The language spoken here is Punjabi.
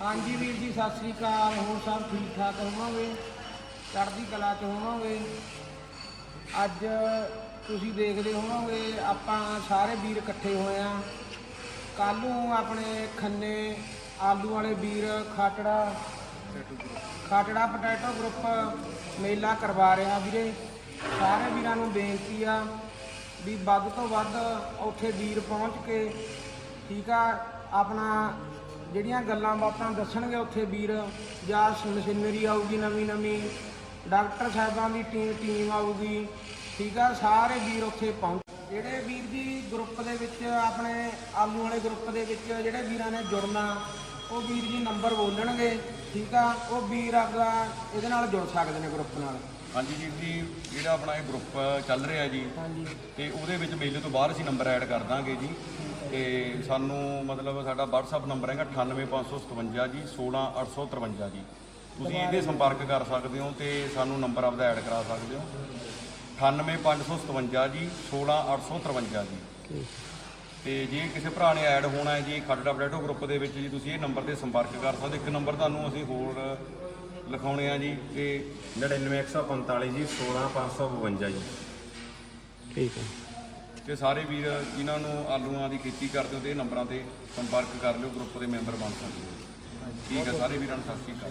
ਹਾਂਜੀ ਵੀਰ ਜੀ, ਸਤਿ ਸ੍ਰੀ ਅਕਾਲ। ਹੋਰ ਸਭ ਠੀਕ ਠਾਕ ਹੋਵਾਂਗੇ? ਚੜ੍ਹਦੀ ਕਲਾ ਚ ਹੋਵਾਂਗੇ? ਅੱਜ ਤੁਸੀਂ ਦੇਖਦੇ ਹੋਵੋਗੇ, ਆਪਾਂ ਸਾਰੇ ਵੀਰ ਇਕੱਠੇ ਹੋਏ ਆ। ਕੱਲ ਨੂੰ ਆਪਣੇ ਖੰਨੇ ਆਲੂ ਵਾਲੇ ਵੀਰ ਖਾਟੜਾ ਖਾਟੜਾ ਪੋਟੈਟੋ ਗਰੁੱਪ ਮੇਲਾ ਕਰਵਾ ਰਿਹਾ ਵੀਰੇ। ਸਾਰੇ ਵੀਰਾਂ ਨੂੰ ਬੇਨਤੀ ਆ ਵੀ ਵੱਧ ਤੋਂ ਵੱਧ ਉੱਥੇ ਵੀਰ ਪਹੁੰਚ ਕੇ ਠੀਕ ਆ, ਆਪਣਾ ਜਿਹੜੀਆਂ ਗੱਲਾਂ ਬਾਤਾਂ ਦੱਸਣਗੇ ਉੱਥੇ ਵੀਰ ਜਾਂ ਮਸ਼ੀਨਰੀ ਆਊਗੀ ਨਵੀਂ ਨਵੀਂ ਡਾਕਟਰ ਸਾਹਿਬਾਂ ਦੀ ਟੀਮ ਟੀਮ ਆਊਗੀ ਠੀਕ ਆ ਸਾਰੇ ਵੀਰ ਉੱਥੇ ਪਹੁੰਚ ਜਿਹੜੇ ਵੀਰ ਜੀ ਗਰੁੱਪ ਦੇ ਵਿੱਚ ਆਪਣੇ ਆਲੂ ਵਾਲੇ ਗਰੁੱਪ ਦੇ ਵਿੱਚ ਜਿਹੜੇ ਵੀਰਾਂ ਨੇ ਜੁੜਨਾ ਉਹ ਵੀਰ ਜੀ ਨੰਬਰ ਬੋਲਣਗੇ ਠੀਕ ਆ ਉਹ ਵੀਰ ਅੱਗਾ ਇਹਦੇ ਨਾਲ ਜੁੜ ਸਕਦੇ ਨੇ ਗਰੁੱਪ ਨਾਲ। ਹਾਂਜੀ ਜੀ ਜੀ ਜਿਹੜਾ ਆਪਣਾ ਇਹ ਗਰੁੱਪ ਚੱਲ ਰਿਹਾ ਜੀ ਹਾਂਜੀ। ਤੇ ਉਹਦੇ ਵਿੱਚ ਮੇਲੇ ਤੋਂ ਬਾਅਦ ਅਸੀਂ ਨੰਬਰ ਐਡ ਕਰ ਦਾਂਗੇ ਜੀ। ਤੇ ਸਾਨੂੰ ਮਤਲਬ ਸਾਡਾ WhatsApp ਨੰਬਰ ਹੈਗਾ 98557 ਜੀ 16853 ਜੀ। ਤੁਸੀਂ ਇਹਦੇ ਸੰਪਰਕ ਕਰ ਸਕਦੇ ਹੋ ਤੇ ਸਾਨੂੰ ਨੰਬਰ ਆਪਦਾ ਐਡ ਕਰਾ ਸਕਦੇ ਹੋ। 98557 ਜੀ 16853 ਜੀ। ਤੇ ਜੇ ਕਿਸੇ ਭਰਾ ਨੇ ਐਡ ਹੋਣਾ ਹੈ ਜੀ ਖੱਡਾ ਪਲੇਟੋ ਗਰੁੱਪ ਦੇ ਵਿੱਚ ਜੀ ਤੁਸੀਂ ਇਹ ਨੰਬਰ ਤੇ ਸੰਪਰਕ ਕਰ ਸਕਦੇ ਹੋ। ਇੱਕ ਨੰਬਰ ਤੁਹਾਨੂੰ ਅਸੀਂ ਹੋਰ ਲਿਖਾਉਣੇ ਆ ਜੀ ਤੇ 99145 ਜੀ 16552 ਜੀ। ਠੀਕ ਹੈ। ਤੇ ਸਾਰੇ ਵੀਰ ਜਿਨ੍ਹਾਂ ਨੂੰ ਆਲੂਆਂ ਦੀ ਖੇਤੀ ਕਰਦੇ ਹੋ ਤੇ ਇਹ ਨੰਬਰਾਂ ਤੇ ਸੰਪਰਕ ਕਰ ਲਿਓ ਗਰੁੱਪ ਦੇ ਮੈਂਬਰ ਬਣ ਸਕਦੇ ਹੋ। ਠੀਕ ਹੈ ਸਾਰੇ ਵੀਰਾਂ ਨੂੰ ਸਤਿ ਸ਼੍ਰੀ ਅਕਾਲ।